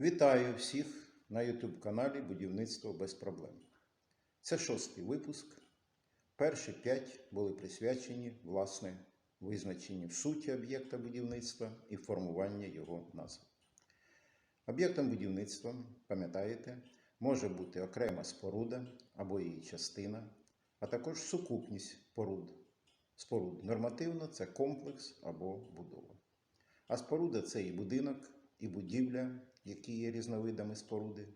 Вітаю всіх на YouTube каналі Будівництво без проблем. Це шостий випуск. Перші п'ять були присвячені власне визначенню суті об'єкта будівництва і формування його назви. Об'єктом будівництва, пам'ятаєте, може бути окрема споруда або її частина, а також сукупність споруд. Споруд нормативно це комплекс або будова. А споруда це і будинок, і будівля, які є різновидами споруди,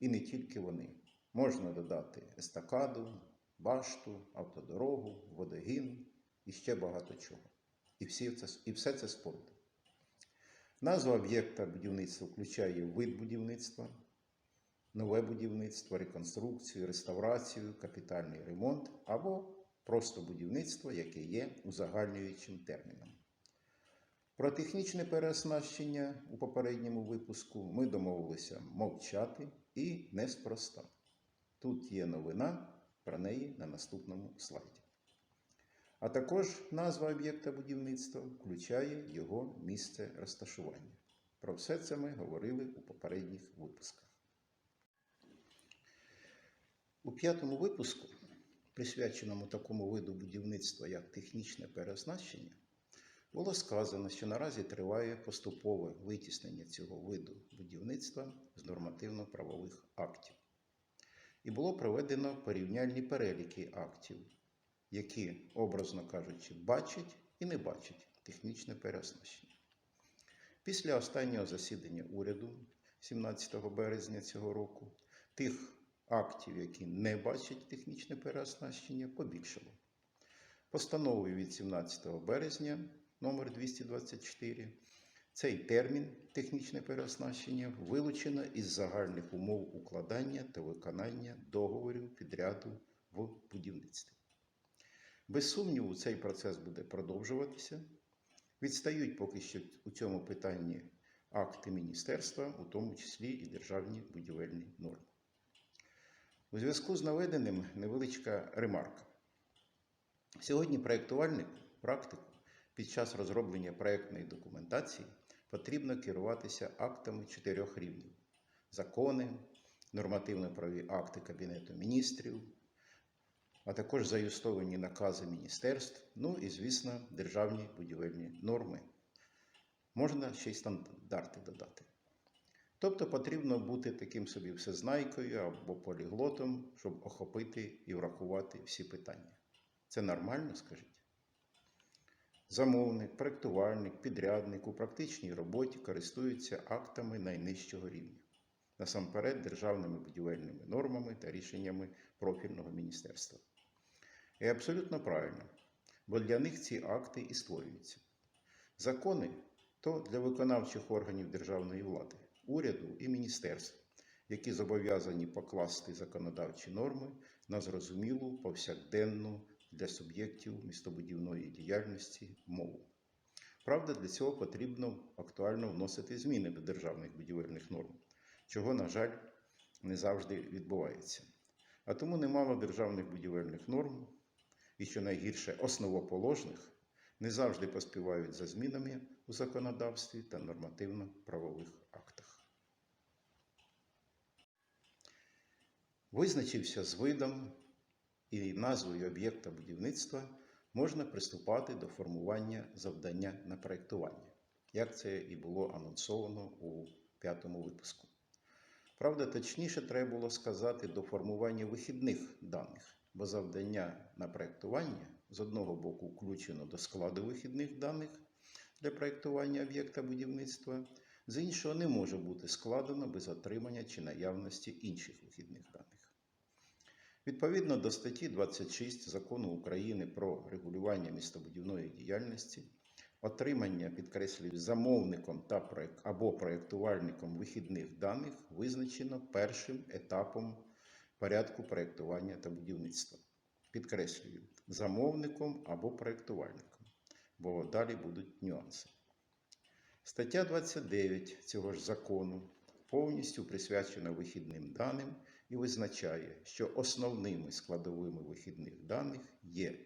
і не тільки вони. Можна додати естакаду, башту, автодорогу, водогін і ще багато чого. І, всі це, і все це споруди. Назва об'єкта будівництва включає вид будівництва, нове будівництво, реконструкцію, реставрацію, капітальний ремонт або просто будівництво, яке є узагальнюючим терміном. Про технічне переоснащення у попередньому випуску ми домовилися мовчати і неспроста. Тут є новина, про неї на наступному слайді. А також назва об'єкта будівництва включає його місце розташування. Про все це ми говорили у попередніх випусках. У п'ятому випуску, присвяченому такому виду будівництва, як технічне переоснащення, було сказано, що наразі триває поступове витіснення цього виду будівництва з нормативно-правових актів. І було проведено порівняльні переліки актів, які, образно кажучи, бачать і не бачать технічне переоснащення. Після останнього засідання уряду 17 березня цього року тих актів, які не бачать технічне переоснащення, побільшало. Постановою від 17 березня номер 224 цей термін технічне переоснащення вилучено із загальних умов укладання та виконання договорів підряду в будівництві. Без сумніву, цей процес буде продовжуватися. Відстають поки що у цьому питанні акти міністерства, у тому числі і державні будівельні норми. У зв'язку з наведеним невеличка ремарка. Сьогодні проєктувальник, практику під час розроблення проєктної документації потрібно керуватися актами чотирьох рівнів: закони, нормативно-праві акти Кабінету міністрів, а також заюстовані накази міністерств, ну і, звісно, державні будівельні норми. Можна ще й стандарти додати. Тобто потрібно бути таким собі всезнайкою або поліглотом, щоб охопити і врахувати всі питання. Це нормально, скажіть? Замовник, проєктувальник, підрядник у практичній роботі користуються актами найнижчого рівня, насамперед державними будівельними нормами та рішеннями профільного міністерства. І абсолютно правильно, бо для них ці акти і створюються. Закони то для виконавчих органів державної влади, уряду і міністерств, які зобов'язані покласти законодавчі норми на зрозумілу повсякденну для суб'єктів містобудівної діяльності мову. Правда, для цього потрібно актуально вносити зміни до державних будівельних норм, чого, на жаль, не завжди відбувається. А тому немало державних будівельних норм, і що найгірше основоположних, не завжди поспівають за змінами у законодавстві та нормативно-правових актах. Визначився з видом і назвою об'єкта будівництва можна приступати до формування завдання на проєктування, як це і було анонсовано у п'ятому випуску. Правда, точніше треба було сказати до формування вихідних даних, бо завдання на проєктування з одного боку включено до складу вихідних даних для проєктування об'єкта будівництва, з іншого не може бути складено без отримання чи наявності інших вихідних даних. Відповідно до статті 26 Закону України про регулювання містобудівної діяльності, отримання підкреслюю замовником та проєк- або проєктувальником вихідних даних визначено першим етапом порядку проєктування та будівництва. Підкреслюю, замовником або проєктувальником, бо далі будуть нюанси. Стаття 29 цього ж закону повністю присвячена вихідним даним і визначає, що основними складовими вихідних даних є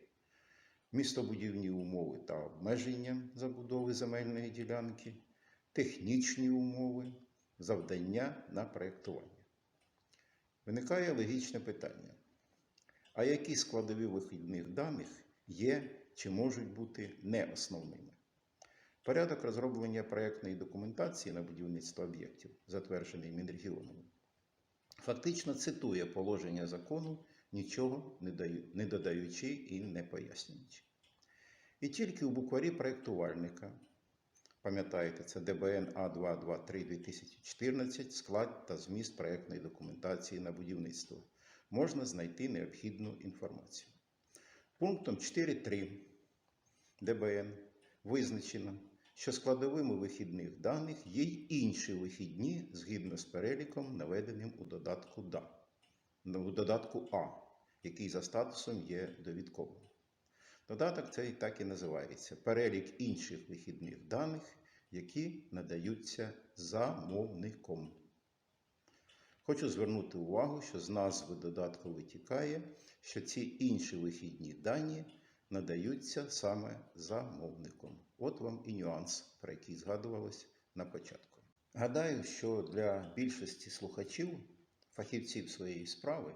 містобудівні умови та обмеження забудови земельної ділянки, технічні умови, завдання на проєктування. Виникає логічне питання. А які складові вихідних даних є чи можуть бути не основними? Порядок розроблення проєктної документації на будівництво об'єктів, затверджений Мінрегіоном, фактично цитує положення закону, нічого не даю- не додаючи і не пояснюючи. І тільки у букварі проєктувальника, пам'ятаєте, це ДБН А223 2014, склад та зміст проєктної документації на будівництво, можна знайти необхідну інформацію. Пунктом 4.3 ДБН визначено, що складовими вихідних даних є й інші вихідні згідно з переліком, наведеним у додатку ДА, у додатку А, який за статусом є довідковим. Додаток цей так і називається перелік інших вихідних даних, які надаються замовником. Хочу звернути увагу, що з назви додатку витікає, що ці інші вихідні дані надаються саме замовником. От вам і нюанс, про який згадувалось на початку. Гадаю, що для більшості слухачів, фахівців своєї справи,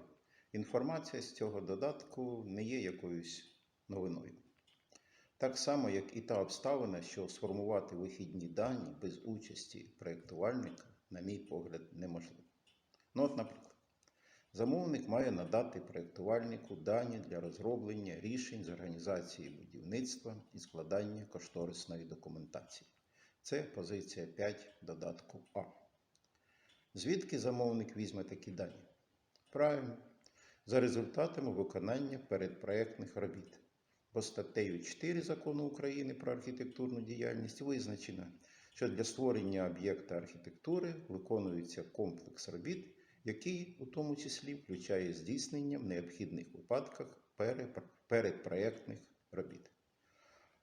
інформація з цього додатку не є якоюсь новиною. Так само, як і та обставина, що сформувати вихідні дані без участі проєктувальника, на мій погляд, неможливо. Ну, от, наприклад, замовник має надати проєктувальнику дані для розроблення рішень з організації будівництва і складання кошторисної документації. Це позиція 5 додатку А. Звідки замовник візьме такі дані? Правильно, за результатами виконання передпроєктних робіт. Бо статтею 4 закону України про архітектурну діяльність визначено, що для створення об'єкта архітектури виконується комплекс робіт, який у тому числі включає здійснення в необхідних випадках пере- передпроєктних робіт.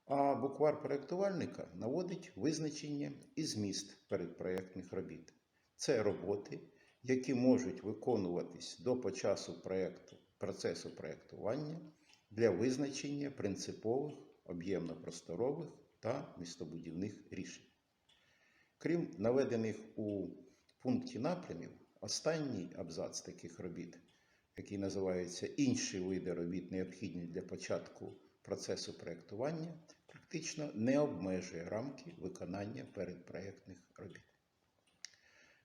А буквар проєктувальника наводить визначення і зміст передпроєктних робіт. Це роботи, які можуть виконуватись до почасу проєкту, процесу проєктування для визначення принципових, об'ємно-просторових та містобудівних рішень. Крім наведених у пункті напрямів, останній абзац таких робіт, який називається Інші види робіт, необхідні для початку процесу проєктування, практично не обмежує рамки виконання передпроєктних робіт.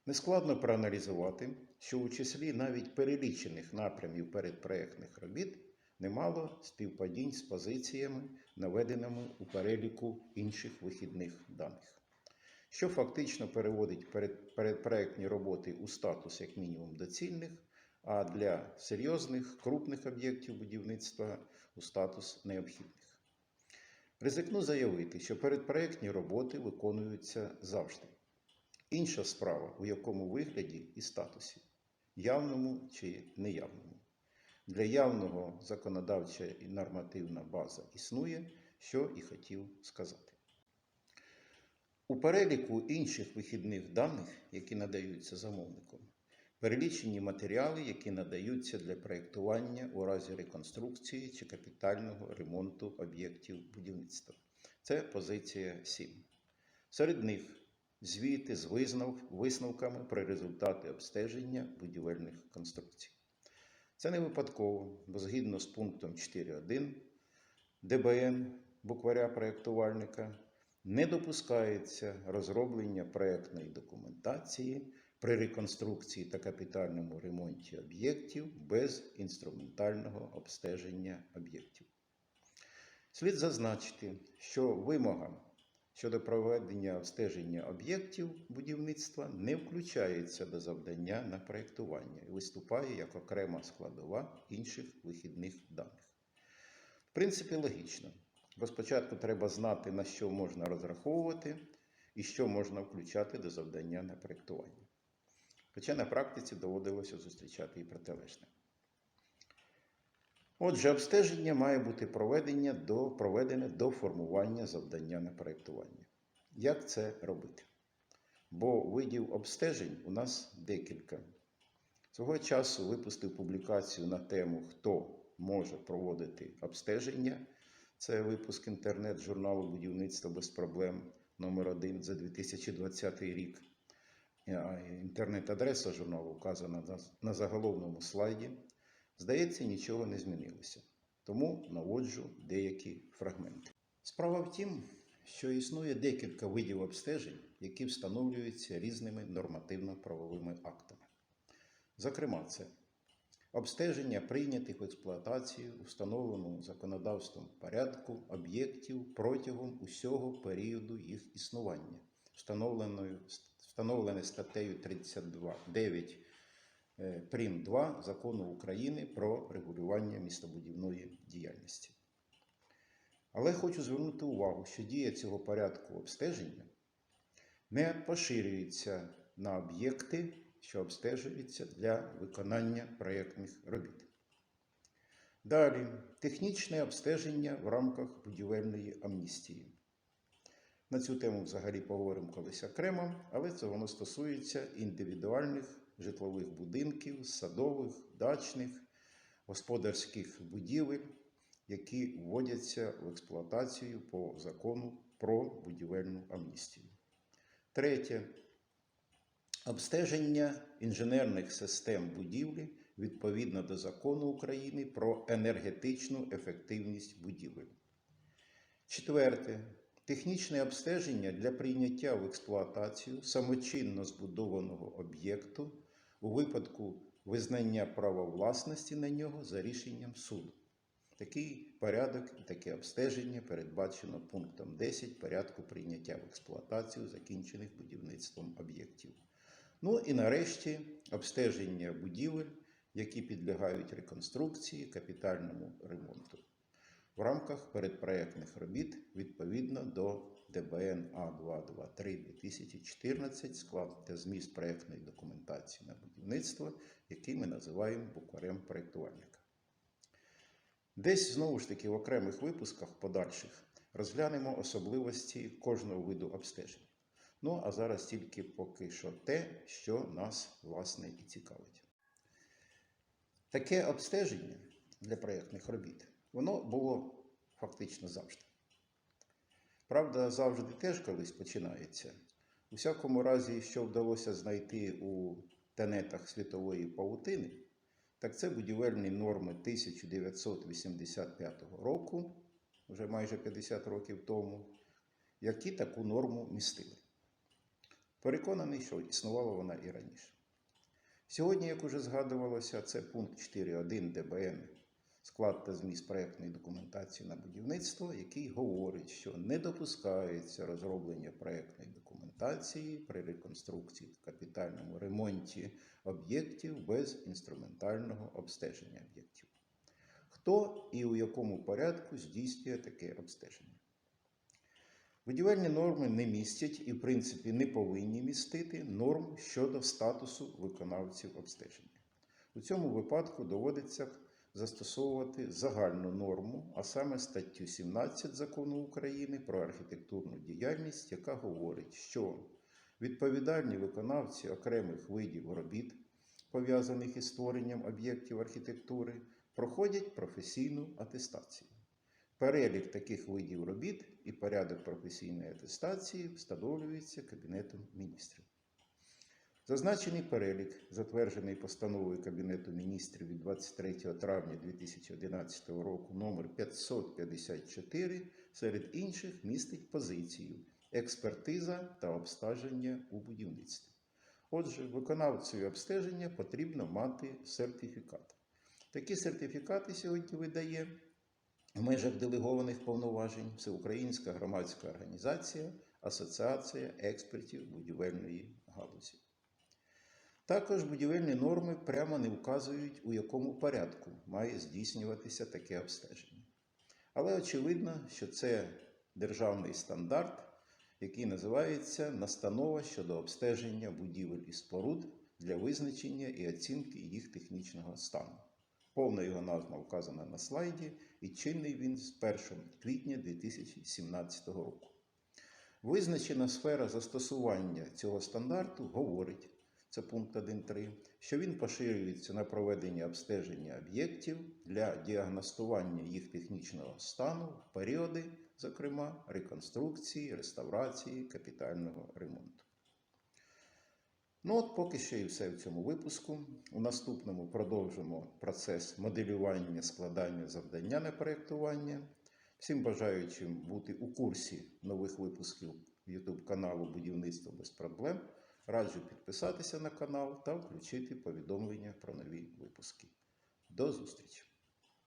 Нескладно проаналізувати, що у числі навіть перелічених напрямів передпроєктних робіт немало співпадінь з позиціями, наведеними у переліку інших вихідних даних, що фактично переводить перед- передпроєктні роботи у статус як мінімум доцільних, а для серйозних крупних об'єктів будівництва у статус необхідних. Ризикну заявити, що передпроєктні роботи виконуються завжди. Інша справа, у якому вигляді і статусі, явному чи неявному. Для явного законодавча і нормативна база існує, що і хотів сказати. У переліку інших вихідних даних, які надаються замовником, перелічені матеріали, які надаються для проєктування у разі реконструкції чи капітального ремонту об'єктів будівництва. Це позиція 7. Серед них звіти з висновками про результати обстеження будівельних конструкцій. Це не випадково, бо згідно з пунктом 4.1 ДБН букваря проєктувальника не допускається розроблення проєктної документації при реконструкції та капітальному ремонті об'єктів без інструментального обстеження об'єктів. Слід зазначити, що вимога щодо проведення обстеження об'єктів будівництва не включається до завдання на проєктування і виступає як окрема складова інших вихідних даних. В принципі, логічно, бо спочатку треба знати, на що можна розраховувати і що можна включати до завдання на проєктування. Хоча на практиці доводилося зустрічати і протилежне. Отже, обстеження має бути проведення до, проведене до формування завдання на проєктування. Як це робити? Бо видів обстежень у нас декілька. Свого часу випустив публікацію на тему Хто може проводити обстеження. Це випуск інтернет-журналу Будівництво без проблем номер 1 за 2020 рік. інтернет-адреса журналу вказана на- на заголовному слайді, здається, нічого не змінилося. Тому наводжу деякі фрагменти. Справа в тім, що існує декілька видів обстежень, які встановлюються різними нормативно-правовими актами. Зокрема, це обстеження прийнятих в експлуатацію у встановленому законодавством порядку об'єктів протягом усього періоду їх існування, встановленою, встановлене статтею 32 9 е, прим. 2 Закону України про регулювання містобудівної діяльності. Але хочу звернути увагу, що дія цього порядку обстеження не поширюється на об'єкти, що обстежуються для виконання проєктних робіт. Далі технічне обстеження в рамках будівельної амністії. На цю тему взагалі поговоримо колись окремо, але це воно стосується індивідуальних житлових будинків, садових, дачних, господарських будівель, які вводяться в експлуатацію по закону про будівельну амністію. Третє. Обстеження інженерних систем будівлі відповідно до закону України про енергетичну ефективність будівель. Четверте. Технічне обстеження для прийняття в експлуатацію самочинно збудованого об'єкту у випадку визнання права власності на нього за рішенням суду. Такий порядок і таке обстеження передбачено пунктом 10 порядку прийняття в експлуатацію закінчених будівництвом об'єктів. Ну і нарешті обстеження будівель, які підлягають реконструкції, капітальному ремонту в рамках передпроєктних робіт відповідно до ДБН А223 2014 склад та зміст проєктної документації на будівництво, який ми називаємо букварем проєктувальника. Десь знову ж таки в окремих випусках подальших розглянемо особливості кожного виду обстежень. Ну а зараз тільки поки що те, що нас власне і цікавить. Таке обстеження для проєктних робіт воно було фактично завжди. Правда, завжди теж колись починається. У всякому разі, що вдалося знайти у тенетах світової паутини, так це будівельні норми 1985 року, вже майже 50 років тому, які таку норму містили. Переконаний, що існувала вона і раніше. Сьогодні, як уже згадувалося, це пункт 4.1 ДБН склад та зміст проєктної документації на будівництво, який говорить, що не допускається розроблення проєктної документації при реконструкції та капітальному ремонті об'єктів без інструментального обстеження об'єктів. Хто і у якому порядку здійснює таке обстеження? Будівельні норми не містять і, в принципі, не повинні містити норм щодо статусу виконавців обстеження. У цьому випадку доводиться застосовувати загальну норму, а саме статтю 17 закону України про архітектурну діяльність, яка говорить, що відповідальні виконавці окремих видів робіт, пов'язаних із створенням об'єктів архітектури, проходять професійну атестацію. Перелік таких видів робіт і порядок професійної атестації встановлюється Кабінетом міністрів. Зазначений перелік, затверджений постановою Кабінету міністрів від 23 травня 2011 року номер 554, серед інших містить позицію експертиза та обстеження у будівництві. Отже, виконавцеві обстеження потрібно мати сертифікат. Такі сертифікати сьогодні видає в межах делегованих повноважень Всеукраїнська громадська організація Асоціація експертів будівельної галузі. Також будівельні норми прямо не вказують, у якому порядку має здійснюватися таке обстеження. Але очевидно, що це державний стандарт, який називається Настанова щодо обстеження будівель і споруд для визначення і оцінки їх технічного стану. Повна його назва вказана на слайді, і чинний він з 1 квітня 2017 року. Визначена сфера застосування цього стандарту говорить, це пункт 1.3, що він поширюється на проведення обстеження об'єктів для діагностування їх технічного стану в періоди, зокрема, реконструкції, реставрації, капітального ремонту. Ну от поки що і все в цьому випуску. У наступному продовжимо процес моделювання, складання завдання на проєктування. Всім бажаючим бути у курсі нових випусків YouTube каналу Будівництво без проблем. Раджу підписатися на канал та включити повідомлення про нові випуски. До зустрічі!